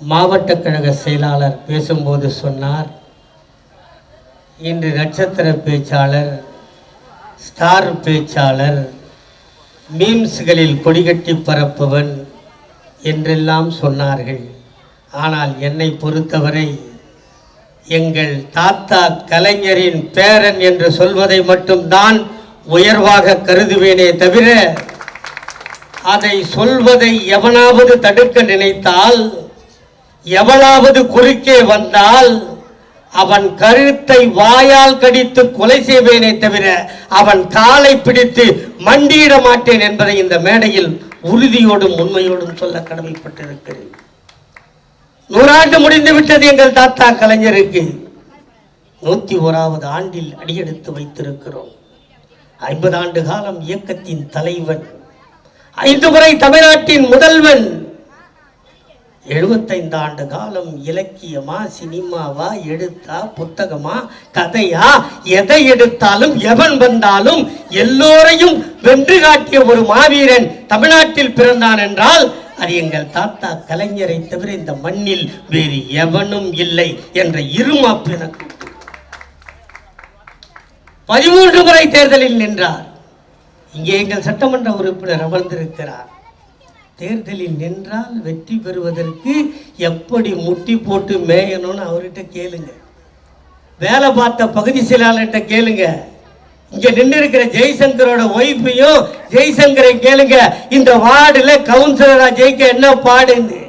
மாவட்ட கழக செயலாளர் பேசும்போது சொன்னார் இன்று நட்சத்திர பேச்சாளர் ஸ்டார் பேச்சாளர் மீம்ஸ்களில் கொடிகட்டி பரப்பவன் என்றெல்லாம் சொன்னார்கள். ஆனால் என்னை பொறுத்தவரை எங்கள் தாத்தா கலைஞரின் பேரன் என்று சொல்வதை மட்டும்தான் உயர்வாக கருதுவேனே தவிர அதை சொல்வதை எவனாவது தடுக்க நினைத்தால் எவனாவது குறுக்கே வந்தால் அவன் கருத்தை வாயால் கடித்து கொலை செய்வேனே தவிர அவன் காலை பிடித்து மண்டியிட மாட்டேன் என்பதை இந்த மேடையில் உறுதியோடும் உண்மையோடும் சொல்ல கடமைப்பட்டிருக்கிறேன். நூறாண்டு முடிந்து விட்டது எங்கள் தாத்தா கலைஞருக்கு. நூத்தி ஓராவது ஆண்டில் அடியெடுத்து வைத்திருக்கிறோம். ஐம்பது ஆண்டு காலம் இயக்கத்தின் தலைவன். ஐந்து முறை தமிழ்நாட்டின் முதல்வன். எழுபத்தைந்து ஆண்டு காலம் இலக்கியமா சினிமாவா எடுத்தா புத்தகமா கதையா எதை எடுத்தாலும் எவன் வந்தாலும் எல்லோரையும் வென்று காட்டிய ஒரு மாவீரன் தமிழ்நாட்டில் பிறந்தான் என்றால் அது எங்கள் தாத்தா கலைஞரை தவிர இந்த மண்ணில் வேறு எவனும் இல்லை என்ற இருமாப்பு எனக்கு பதிமூன்று முறை தேர்தலில் நின்றார். இங்கே எங்கள் சட்டமன்ற உறுப்பினர் அமர்ந்திருக்கிறார். தேர்தலில் நின்றால் வெற்றி பெறுவதற்கு எப்படி முட்டி போட்டு மேயணும்னு அவர்கிட்ட கேளுங்க. வேலை பார்த்த பகுதி செயலாளர்கிட்ட கேளுங்க. இங்க நின்று இருக்கிற ஜெய்சங்கரோட ஒய்ஃபையும் ஜெய்சங்கரை கேளுங்க. இந்த வார்டுல கவுன்சிலரா ஜெயிக்க என்ன பாடுன்னு.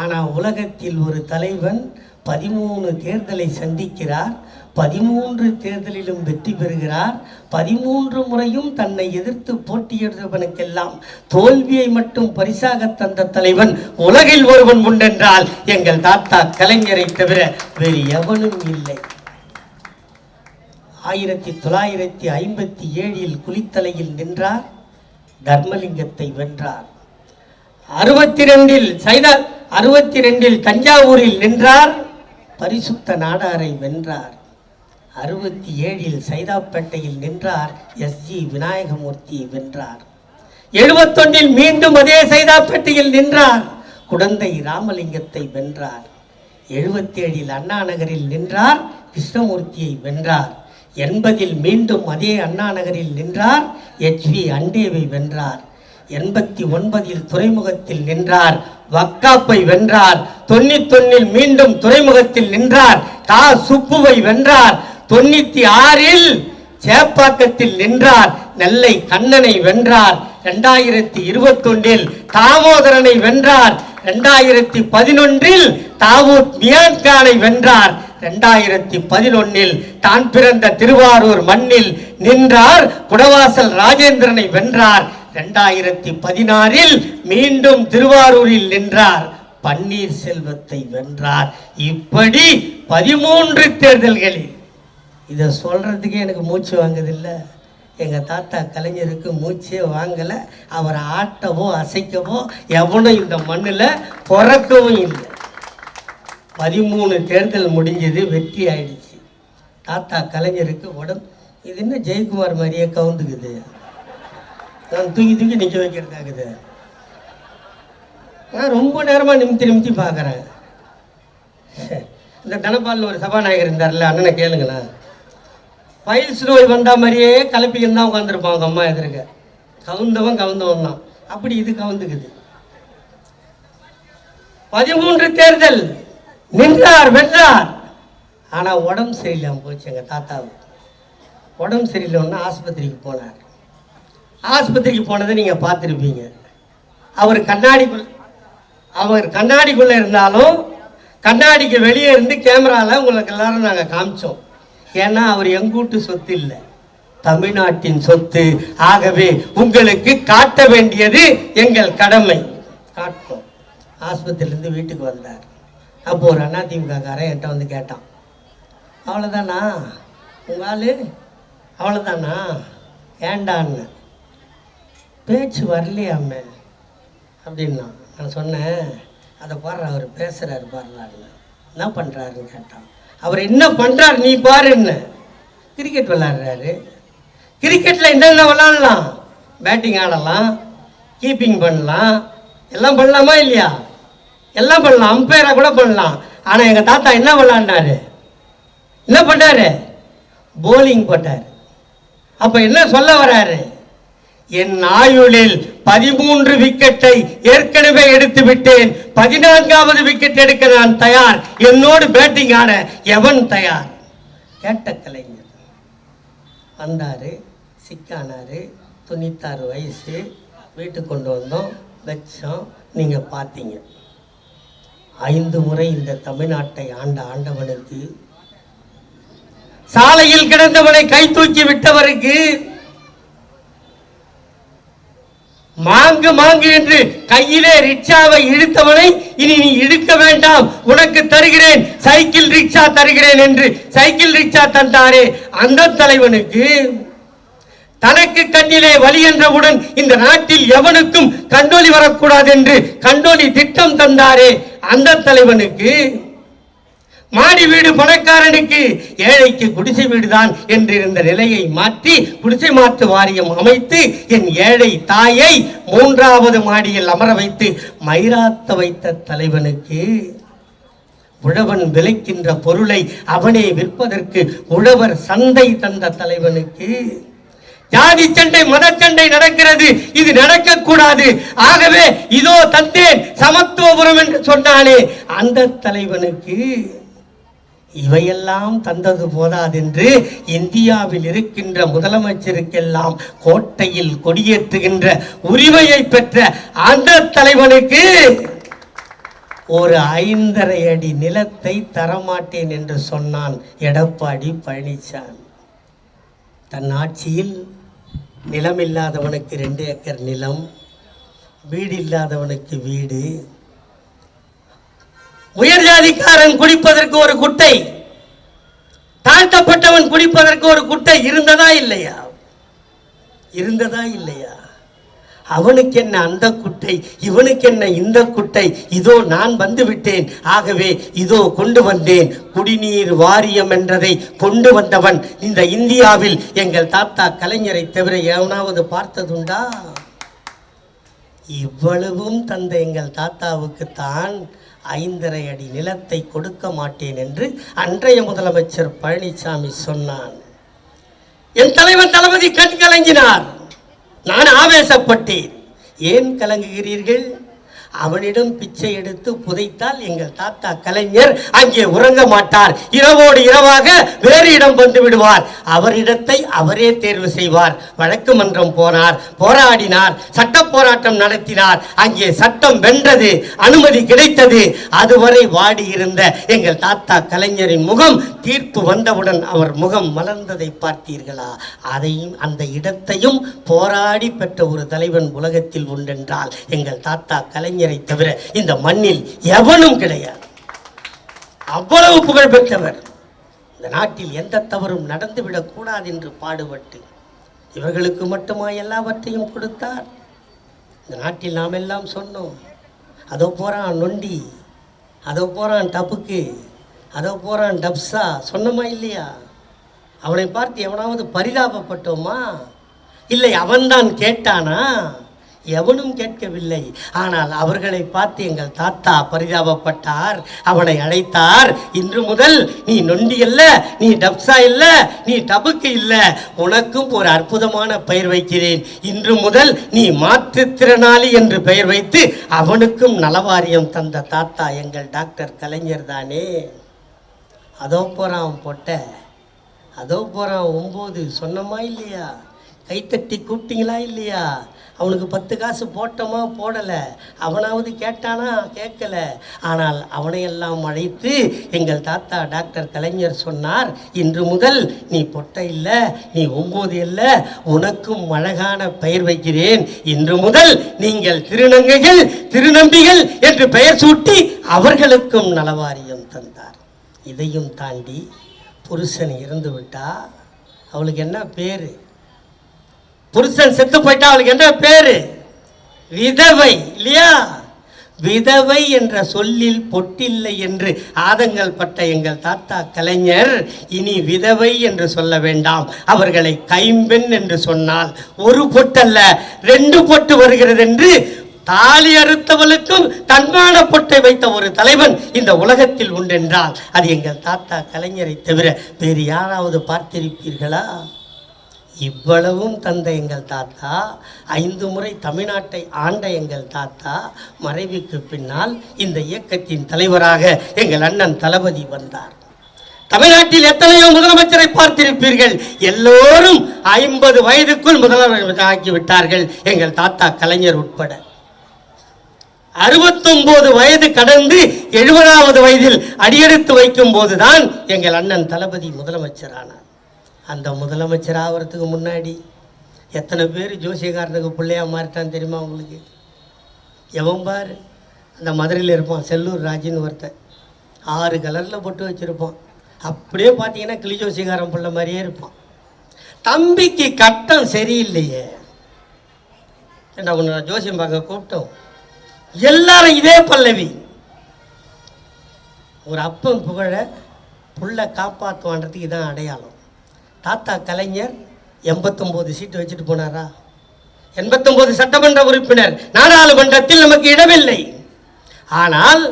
ஆனா உலகத்தில் ஒரு தலைவன் பதிமூணு தேர்தலை சந்திக்கிறார். பதிமூன்று தேர்தலிலும் வெற்றி பெறுகிறார். பதிமூன்று முறையும் தன்னை எதிர்த்து போட்டியிடுபவனுக்கெல்லாம் தோல்வியை மட்டும் பரிசாக தந்த தலைவன் உலகில் ஒருவன் உண்டென்றால் எங்கள் தாத்தா கலைஞரை தவிர வேறு எவனும் இல்லை. ஆயிரத்தி தொள்ளாயிரத்தி ஐம்பத்தி ஏழில் குளித்தலையில் நின்றார். தர்மலிங்கத்தை வென்றார். அறுபத்தி ரெண்டில் சைதா அறுபத்தி ரெண்டில் தஞ்சாவூரில் நின்றார். பரிசுத்த நாடாரை வென்றார். அறுபத்தி ஏழில் சைதாப்பேட்டையில் நின்றார் எஸ் ஜி விநாயகமூர்த்தியை வென்றார். எழுபத்தொன்னில் மீண்டும் அதே சைதாப்பேட்டையில் நின்றார். குடந்தை ராமலிங்கத்தை வென்றார். எழுபத்தேழில் அண்ணா நகரில் நின்றார் கிருஷ்ணமூர்த்தியை வென்றார். எண்பதில் மீண்டும் அதே அண்ணா நகரில் நின்றார் எச்வி அண்டேவை வென்றார். எண்பத்தி ஒன்பதில் துறைமுகத்தில் நின்றார் வக்காப்பை வென்றார். தொண்ணூத்தொன்னில் மீண்டும் துறைமுகத்தில் நின்றார் கா சுப்புவை வென்றார். தொண்ணூத்தி ஆறில் சேப்பாக்கத்தில் நின்றார் நெல்லை கண்ணனை வென்றார். இரண்டாயிரத்தி இருபத்தொன்றில் தாமோதரனை வென்றார். இரண்டாயிரத்தி பதினொன்றில் தாவூத் மியான்கானை வென்றார். இரண்டாயிரத்தி பதினொன்னில் தான் பிறந்த திருவாரூர் மண்ணில் நின்றார். குடவாசல் ராஜேந்திரனை வென்றார். இரண்டாயிரத்தி பதினாறில் மீண்டும் திருவாரூரில் நின்றார். பன்னீர் செல்வத்தை வென்றார். இப்படி பதிமூன்று தேர்தல்களில் இதை சொல்கிறதுக்கே எனக்கு மூச்சு வாங்குதில்லை. எங்கள் தாத்தா கலைஞருக்கு மூச்சே வாங்கலை. அவரை ஆட்டவோ அசைக்கவோ எவனும் இந்த மண்ணில் பிறக்கவும் இல்லை. பதிமூணு தேர்தல் முடிஞ்சது வெற்றி ஆயிடுச்சு. தாத்தா கலைஞருக்கு உடம்பு இது என்ன ஜெயக்குமார் மாதிரியே கவுந்துக்குது. நான் தூக்கி தூக்கி நிற்க வைக்கிறதாக்குது நான் ரொம்ப நேரமாக நிமித்தி நிமித்தி பார்க்குறேன் இந்த தனபாலில் ஒரு சபாநாயகர் இருந்தார்ல அண்ணனை கேளுங்களேன். பயில்ஸ் நோய் வந்தா மாதிரியே கலப்பிக்கின்னு தான் உட்காந்துருப்பான் அவங்க அம்மா எதிர்க்க. கவுந்தவன் கவுந்தவன் தான். அப்படி இது கவுந்துக்குது. பதிமூன்று தேர்தல். நின்றார் வென்றார். ஆனால் உடம்பு சரியில்லாமல் போச்சு எங்கள் தாத்தாவுக்கு உடம்பு சரியில்லைன்னா ஆஸ்பத்திரிக்கு போனார். ஆஸ்பத்திரிக்கு போனதை நீங்கள் பார்த்துருப்பீங்க. அவர் கண்ணாடிக்குள் அவர் கண்ணாடிக்குள்ளே இருந்தாலும் கண்ணாடிக்கு வெளியே இருந்து கேமராவில் உங்களுக்கு எல்லாரும் நாங்கள் காமிச்சோம். ஏன்னா அவர் எங்கூட்டு சொத்து இல்லை தமிழ்நாட்டின் சொத்து. ஆகவே உங்களுக்கு காட்ட வேண்டியது எங்கள் கடமை. காட்டணும் ஆஸ்பத்திரியிலேருந்து வீட்டுக்கு வந்தார். அப்போ ஒரு அதிமுககாரன் என்கிட்ட வந்து கேட்டான். அவ்வளோதானா உங்கள் ஆள்? அவ்வளோதானா ஏண்டான்னு. பேச்சு வரலையாமே அப்படின்னா நான் சொன்னேன். அதை பாரு அவர் பேசுகிறாரு பாருலான்னு என்ன பண்ணுறாருன்னு கேட்டான். அவர் என்ன பண்ணுறாரு நீ பாரு என்ன. கிரிக்கெட் விளாடுறாரு கிரிக்கெட்டில் என்னென்ன விளாடலாம் பேட்டிங் ஆடலாம் கீப்பிங் பண்ணலாம். எல்லாம் பண்ணலாமா இல்லையா? எல்லாம் பண்ணலாம். அம்பையராக கூட பண்ணலாம். ஆனால் எங்கள் தாத்தா என்ன விளாண்டாரு என்ன பண்ணாரு? போலிங் போட்டார். அப்போ என்ன சொல்ல வராரு? என் ஆயுளில் பதிமூன்று விக்கெட்டை ஏற்கனவே எடுத்து விட்டேன். பதினான்காவது விக்கெட் எடுக்க நான் தயார். என்னோடு பேட்டிங் ஆட எவன் தயார்? கேட்ட கலைஞர். வந்தாரு சிக்கானாரு தொண்ணூத்தாறு வயசு வீட்டுக்கு கொண்டு வந்தோம். வச்சோம் நீங்க பார்த்தீங்க. ஐந்து முறை இந்த தமிழ்நாட்டை ஆண்ட ஆண்டவனுக்கு சாலையில் கிடந்தவனை கை தூக்கி விட்டவருக்கு மாங்கு மாங்கு என்று கையிலே ரிக்ஷாவை இழுத்தவனை இனி நீ இழுக்க வேண்டாம். உனக்கு தருகிறேன். சைக்கிள் ரிக்ஷா தருகிறேன் என்று சைக்கிள் ரிக்ஷா தந்தாரே. அந்த தலைவனுக்கு தனக்கு கண்ணிலே வலி என்றவுடன் இந்த நாட்டில் எவனுக்கும் கண்டோலி வரக்கூடாது என்று கண்டோலி திட்டம் தந்தாரே. அந்த தலைவனுக்கு மாடி வீடு பணக்காரனுக்கு ஏழைக்கு குடிசை வீடுதான் என்றிருந்த நிலையை மாற்றி குடிசை மாற்று வாரியம் அமைத்து என் ஏழை தாயை மூன்றாவது மாடியில் அமர வைத்து மயிராத்த வைத்த தலைவனுக்கு உழவன் விளைக்கின்ற பொருளை அவனே விற்பதற்கு உழவர் சந்தை தந்த தலைவனுக்கு. ஜாதி சண்டை மதச்சண்டை நடக்கிறது. இது நடக்கக்கூடாது. ஆகவே இதோ தந்தேன் சமத்துவபுரம் என்று சொன்னானே அந்த தலைவனுக்கு. இவையெல்லாம் தந்தது போதாதென்று இந்தியாவில் இருக்கின்ற முதலமைச்சருக்கெல்லாம் கோட்டையில் கொடியேற்றுகின்ற உரிமையை பெற்ற அந்த தலைவனுக்கு ஒரு ஐந்தரை அடி நிலத்தை தரமாட்டேன் என்று சொன்னான் எடப்பாடி பழனிசாமி தன் ஆட்சியில் நிலம் இல்லாதவனுக்கு ரெண்டு ஏக்கர் நிலம் வீடு இல்லாதவனுக்கு வீடு உயர் ஜாதிக்காரன் குடிப்பதற்கு ஒரு குட்டை தாழ்த்தப்பட்டவன் குடிப்பதற்கு ஒரு குட்டை இருந்ததா இல்லையா? இருந்ததா இல்லையா? அவனுக்கு என்ன அந்த குட்டை இவனுக்கு என்ன இந்த குட்டை? இதோ நான் வந்து விட்டேன் ஆகவே இதோ கொண்டு வந்தேன். குடிநீர் வாரியம் என்றதை கொண்டு வந்தவன் இந்த இந்தியாவில் எங்கள் தாத்தா கலைஞரை தவிர எவனாவது பார்த்ததுண்டா? இவ்வளவும் தந்த எங்கள் தாத்தாவுக்கு தான் ஐந்தரை அடி நிலத்தை கொடுக்க மாட்டேன் என்று அன்றைய முதலமைச்சர் பழனிசாமி சொன்னான். என் தலைவன் தளபதி கண் கலங்கினார். நான் ஆவேசப்பட்டேன். ஏன் கலங்குகிறீர்கள்? அவனிடம் பிச்சை எடுத்து புதைத்தால் எங்கள் தாத்தா கலைஞர் அங்கே உறங்க மாட்டார். இரவோடு இரவாக வேறு இடம் வந்து விடுவார். அவரிடத்தை அவரே தேர்வு செய்வார். வழக்கு மன்றம் போனார் போராடினார் சட்ட போராட்டம் நடத்தினார். அங்கே சட்டம் வென்றது அனுமதி கிடைத்தது. அதுவரை வாடியிருந்த எங்கள் தாத்தா கலைஞரின் முகம் தீர்ப்பு வந்தவுடன் அவர் முகம் மலர்ந்ததை பார்த்தீர்களா? அதையும் அந்த இடத்தையும் போராடி பெற்ற ஒரு தலைவன் உலகத்தில் உண்டென்றால் எங்கள் தாத்தா கலைஞர் தவிர இந்த மண்ணில் எவனும் கிடையாது. அவ்வளவு புகழ் பெற்றவர். இந்த நாட்டில் எந்த தவறும் நடந்துவிடக் கூடாது என்று பாடுபட்டு இவர்களுக்கு மட்டுமா எல்லாவற்றையும் கொடுத்தார். இந்த நாட்டில் நாம் எல்லாம் சொன்னோம் அதோ போறான் நொண்டி அதோ போறான் டப்புக்கு அதோ போறான் டப்ஸா சொன்னோமா இல்லையா? அவனை பார்த்து எவனாவது பரிதாபப்பட்டோமா? இல்லை அவன்தான் கேட்டானா? எவனும் கேட்கவில்லை. ஆனால் அவர்களை பார்த்து எங்கள் தாத்தா பரிதாபப்பட்டார். அவனை அழைத்தார் இன்று முதல் நீ நொண்டி அல்ல நீ டப்ஸா இல்ல நீ டபுக்கு இல்ல. உனக்கும் ஒரு அற்புதமான பெயர் வைக்கிறேன். இன்று முதல் நீ மாற்றுத்திறனாளி என்று பெயர் வைத்து அவனுக்கும் நலவாரியம் தந்த தாத்தா எங்கள் டாக்டர் கலைஞர் தானே. அதோ போறான் போட்ட. அதோ போறான் ஒம்பது. சொன்னமா இல்லையா? கைத்தட்டி கூப்பிட்டீங்களா இல்லையா? அவனுக்கு பத்து காசு போட்டோமா போடலை. அவனாவது கேட்டானா? கேட்கல. ஆனால் அவனையெல்லாம் அழைத்து எங்கள் தாத்தா டாக்டர் கலைஞர் சொன்னார் இன்று முதல் நீ பொட்டை இல்லை நீ ஒம்பது இல்லை உனக்கும் அழகான பெயர் வைக்கிறேன். இன்று முதல் நீங்கள் திருநங்கைகள் திருநம்பிகள் என்று பெயர் சூட்டி அவர்களுக்கும் நலவாரியம் தந்தார். இதையும் தாண்டி புருஷன் இறந்து விட்டா அவளுக்கு என்ன பேர்? புருஷன் செத்து போயிட்டா அவளுக்கு என்ன பேரு? விதவை இல்லையா? விதவை என்ற சொல்லில் பொட்டில்லை என்று ஆதங்கள் பட்ட எங்கள் தாத்தா கலைஞர் இனி விதவை என்று சொல்ல வேண்டாம். அவர்களை கைம்பெண் என்று சொன்னால் ஒரு பொட்டல்ல ரெண்டு பொட்டு வருகிறது என்று தாலி அறுத்தவளுக்கும் தன்மான பொட்டை வைத்த ஒரு தலைவன் இந்த உலகத்தில் உண்டென்றால் அது எங்கள் தாத்தா கலைஞரை தவிர வேறு யாராவது பார்த்திருப்பீர்களா? இவ்வளவும் தந்த எங்கள் தாத்தா ஐந்து முறை தமிழ்நாட்டை ஆண்ட எங்கள் தாத்தா மறைவுக்கு பின்னால் இந்த இயக்கத்தின் தலைவராக எங்கள் அண்ணன் தளபதி வந்தார். தமிழ்நாட்டில் எத்தனையோ முதலமைச்சரை பார்த்திருப்பீர்கள்? எல்லோரும் ஐம்பது வயதுக்குள் முதலமைச்சர் ஆக்கிவிட்டார்கள் எங்கள் தாத்தா கலைஞர் உட்பட. அறுபத்தொன்பது வயது கடந்து எழுபதாவது வயதில் அடியெடுத்து வைக்கும் போதுதான் எங்கள் அண்ணன் தளபதி முதலமைச்சரானார். அந்த முதலமைச்சர் ஆகிறதுக்கு முன்னாடி எத்தனை பேர் ஜோசியக்காரனுக்கு பிள்ளையாக மாறிட்டான் தெரியுமா உங்களுக்கு? எவன் பார் அந்த மதுரையில் இருப்பான் செல்லூர் ராஜின்னு ஒருத்தன். ஆறு கலரில் போட்டு வச்சுருப்பான். அப்படியே பார்த்தீங்கன்னா கிளி ஜோசியக்காரன் பிள்ளை மாதிரியே இருப்பான். தம்பிக்கு கட்டம் சரியில்லையே. என்ன ஒன்று ஜோசியம் பார்க்க கூப்பிட்டோம். எல்லாரும் இதே பல்லவி. ஒரு அப்பன் புகழ புள்ள காப்பாற்றுவான்றதுக்கு இதான் அடையாளம். தாத்தா கலைஞர் எண்பத்தொம்போது சீட்டு வச்சுட்டு போனாரா? எண்பத்தொம்போது சட்டமன்ற உறுப்பினர் நாடாளுமன்றத்தில் நமக்கு இடமில்லை. ஆனால்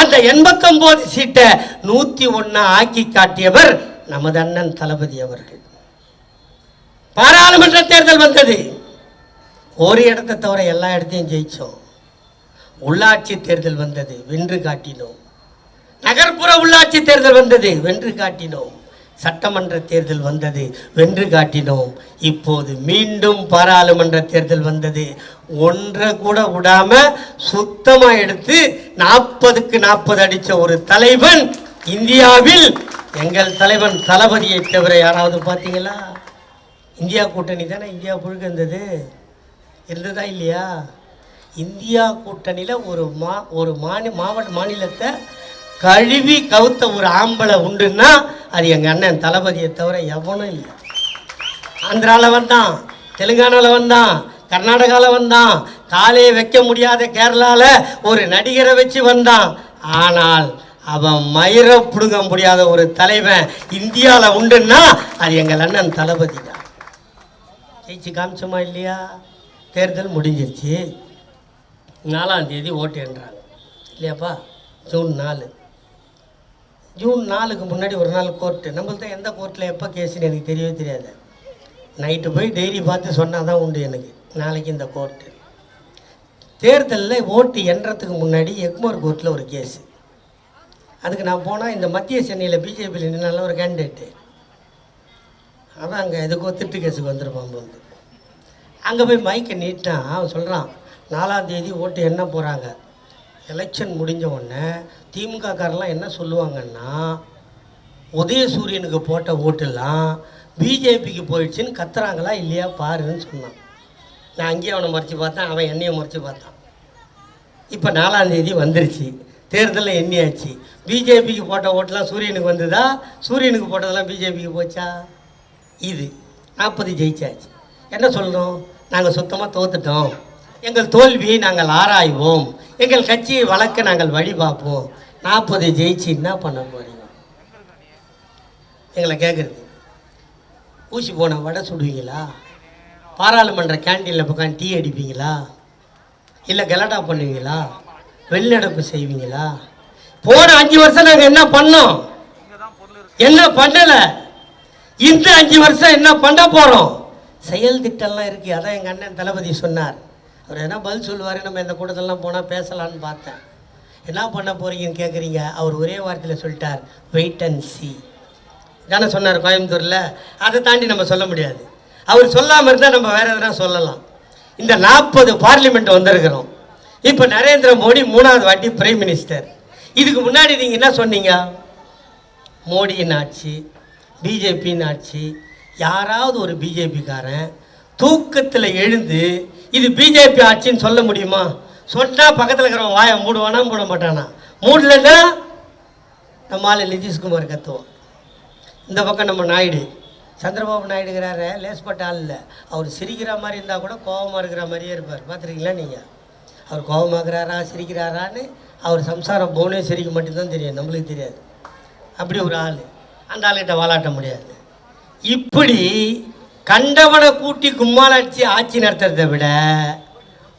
அந்த எண்பத்தொம்போது சீட்டை நூற்றி ஒன்றா ஆக்கி காட்டியவர் நமது அண்ணன் தளபதி அவர்கள். பாராளுமன்ற தேர்தல் வந்தது. ஒரு இடத்தை தவிர எல்லா இடத்தையும் ஜெயித்தோம் உள்ளாட்சி தேர்தல் வந்தது. வென்று காட்டினோம். நகர்ப்புற உள்ளாட்சி தேர்தல் வந்தது. வென்று காட்டினோம். சட்டமன்ற தேர்தல் வந்தது வென்று காட்டினோம். இப்போது மீண்டும் பாராளுமன்ற தேர்தல் வந்தது. ஒன்றை கூட விடாமல் சுத்தமாக எடுத்து நாற்பதுக்கு நாற்பது அடித்த ஒரு தலைவன் இந்தியாவில் எங்கள் தலைவன் தளபதியை தவிர யாராவது பார்த்தீங்களா? இந்தியா கூட்டணி தானே? இந்தியா புழுக்க இருந்தது இருந்ததா இல்லையா? இந்தியா கூட்டணியில் ஒரு மா ஒரு மாநில மாவட்ட மாநிலத்தை கழுவி கவுத்த ஒரு ஆம்பளை உண்டுன்னா அது எங்கள் அண்ணன் தளபதியை தவிர எவனும் இல்லை. ஆந்திராவில் வந்தான் தெலுங்கானாவில் வந்தான் கர்நாடகாவில் வந்தான் காலையை வைக்க முடியாத கேரளாவில் ஒரு நடிகரை வச்சு வந்தான். ஆனால் அவன் மயிர பிடுங்க முடியாத ஒரு தலைவன் இந்தியாவில் உண்டுன்னா அது எங்கள் அண்ணன் தளபதி தான் ஜெயிச்சு காமிச்சோமா இல்லையா? தேர்தல் முடிஞ்சிருச்சு. நாலாம் தேதி ஓட்டு என்றாங்க இல்லையாப்பா? ஜூன் நாலு. ஜூன் நாலுக்கு முன்னாடி ஒரு நாள் கோர்ட்டு நம்மள்ட்ட எந்த கோர்ட்டில் எப்போ கேஸுன்னு எனக்கு தெரியவே தெரியாது. நைட்டு போய் டெய்லி பார்த்து சொன்னால் தான் உண்டு எனக்கு. நாளைக்கு இந்த கோர்ட்டு தேர்தலில் ஓட்டு எண்றதுக்கு முன்னாடி எக்மோர் கோர்ட்டில் ஒரு கேஸு அதுக்கு நான் போனால் இந்த மத்திய சென்னையில் பிஜேபியில் நின்னால ஒரு கேண்டிடேட்டு அதான் அங்கே எதுக்கோ திட்டு கேஸுக்கு வந்திருப்பான் வந்து அங்கே போய் மைக்கை நீட்டான் அவன் சொல்கிறான் நாலாம் தேதி ஓட்டு என்ன போகிறாங்க எலெக்ஷன் முடிஞ்ச உடனே திமுககாரெலாம் என்ன சொல்லுவாங்கன்னா உதயசூரியனுக்கு போட்ட ஓட்டெல்லாம் பிஜேபிக்கு போயிடுச்சுன்னு கத்துறாங்களா இல்லையா பாருன்னு சொன்னான். நான் அங்கேயே அவனை மறைச்சி பார்த்தேன் அவன் என்னையும் மறைச்சி பார்த்தான். இப்போ நாலாந்தேதி வந்துருச்சு. தேர்தலில் எண்ணியாச்சு. பிஜேபிக்கு போட்ட ஓட்டெல்லாம் சூரியனுக்கு வந்ததா? சூரியனுக்கு போட்டதெல்லாம் பிஜேபிக்கு போச்சா? இது. நாற்பது ஜெயிச்சாச்சு. என்ன சொல்லணும் நாங்கள் சுத்தமாக தோத்துட்டோம். எங்கள் தோல்வியை நாங்கள் ஆராய்வோம். எங்கள் கட்சியை வளர்க்க நாங்கள் வழி பார்ப்போம். நாற்பது ஜெயிச்சு என்ன பண்ண போறீங்க? எங்களை கேட்குறது ஊசி போன வடை சுடுவீங்களா? பாராளுமன்ற கேண்டீனில் உட்காந்து டீ அடிப்பீங்களா? இல்லை கலாட்டா பண்ணுவீங்களா? வெளிநடப்பு செய்வீங்களா? போன அஞ்சு வருஷம் நாங்கள் என்ன பண்ணோம்? என்ன பண்ணலை? இந்த அஞ்சு வருஷம் என்ன பண்ண போகிறோம் செயல் திட்டம்லாம் இருக்குது அதான் எங்கள் அண்ணன் தளபதி சொன்னார். அவர் என்ன பதில் சொல்லுவார்? நம்ம இந்த கூட்டத்திலலாம் போனால் பேசலான்னு பார்த்தேன். என்ன பண்ண போகிறீங்கன்னு கேட்குறீங்க அவர் ஒரே வார்த்தையில் சொல்லிட்டார் வெயிட் அண்ட் சி தானே சொன்னார் கோயம்புத்தூரில். அதை தாண்டி நம்ம சொல்ல முடியாது. அவர் சொல்லாமல் இருந்தால் நம்ம வேறு எதனா சொல்லலாம். இந்த நாற்பது பார்லிமெண்ட் வந்திருக்கிறோம். இப்போ நரேந்திர மோடி மூணாவது வாட்டி பிரைம் மினிஸ்டர். இதுக்கு முன்னாடி நீங்கள் என்ன சொன்னீங்க? மோடியின் ஆட்சி பிஜேபியின் ஆட்சி யாராவது ஒரு பிஜேபிக்காரன் தூக்கத்தில் எழுந்து இது பிஜேபி ஆட்சின்னு சொல்ல முடியுமா? சொன்னால் பக்கத்தில் இருக்கிறவன் வாயை மூடுவானா மூட மாட்டானா? மூடலைன்னா நம்ம ஆளு நிதிஷ்குமார் கத்துவோம் இந்த பக்கம் நம்ம நாயுடு. சந்திரபாபு நாயுடுங்கிறாரு லேஸ்பட்ட ஆள் இல்லை. அவர் சிரிக்கிற மாதிரி இருந்தால் கூட கோபமாக இருக்கிற மாதிரியே இருப்பார். பார்த்துருக்கீங்களா நீங்கள் அவர் கோபமாகறாரா சிரிக்கிறாரான்னு அவர் சம்சாரம் போனே சிரிக்க மட்டும்தான் தெரியும். நம்மளுக்கு தெரியாது. அப்படி ஒரு ஆள். அந்த ஆளுகிட்ட வாலாட்ட முடியாது. இப்படி கண்டவனை கூட்டி கும்மாளாட்சி ஆட்சி நடத்துறதை விட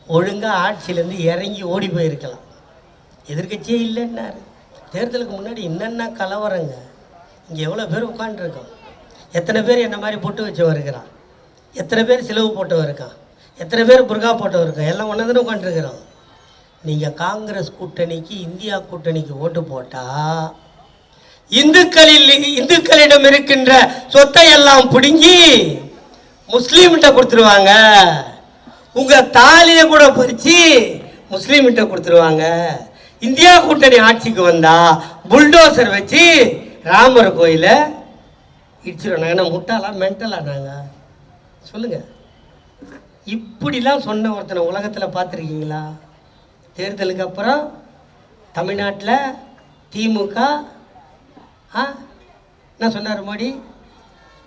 ஒழுங்காக ஆட்சியிலேருந்து இறங்கி ஓடி போயிருக்கலாம். எதிர்க்கட்சியே இல்லைன்னாரு. தேர்தலுக்கு முன்னாடி என்னென்ன கலவரங்க? இங்கே எவ்வளோ பேர் உட்காந்துருக்கோம் எத்தனை பேர் என்ன மாதிரி பொட்டு வச்சவன் இருக்கிறான் எத்தனை பேர் சிலவு போட்டவன் இருக்கான் எத்தனை பேர் புர்கா போட்டவன் இருக்கான் எல்லாம் ஒன்றா தானே உட்காந்துருக்குறோம் நீங்கள் காங்கிரஸ் கூட்டணிக்கு இந்தியா கூட்டணிக்கு ஓட்டு போட்டால் இந்துக்களில் இந்துக்களிடம் இருக்கின்ற சொத்தை எல்லாம் பிடுங்கி முஸ்லீம்கிட்ட கொடுத்துருவாங்க. உங்கள் தாலியை கூட பறித்து முஸ்லீம்கிட்ட கொடுத்துருவாங்க. இந்தியா கூட்டணி ஆட்சிக்கு வந்தால் புல்டோசர் வச்சு ராமர் கோயிலை இடிச்சிருவாங்க. என்ன முட்டாளா மென்டலா நாங்கள் சொல்லுங்கள் இப்படிலாம் சொன்ன ஒருத்தனை உலகத்தில் பார்த்துருக்கீங்களா? தேர்தலுக்கு அப்புறம் தமிழ்நாட்டில் திமுக ஆ என்ன சொன்னார் மோடி?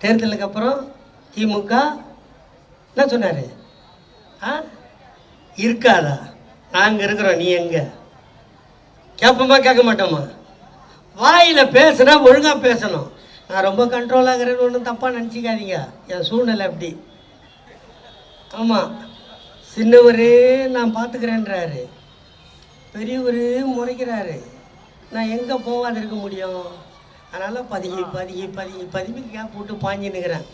தேர்தலுக்கு அப்புறம் திமுக என்ன சொன்னார்? ஆ? இருக்காதா? நாங்கள் இருக்கிறோம் நீ எங்கே? கேட்போமா கேட்க மாட்டோமா வாயில் பேசுனா ஒழுங்காக பேசணும். நான் ரொம்ப கண்ட்ரோலாகிறேன்னு ஒன்றும் தப்பாக நினச்சிக்காதீங்க. என் சூழ்நிலை அப்படி. ஆமாம் சின்னவர் நான் பார்த்துக்கிறேன்றாரு பெரியவர் முறைக்கிறாரு. நான் எங்கே போகாது இருக்க முடியும்? அதனால் பதுகி பதுகி பதுகி பதுங்கி கேப் போட்டு பாஞ்சுன்னுக்கிறேன்.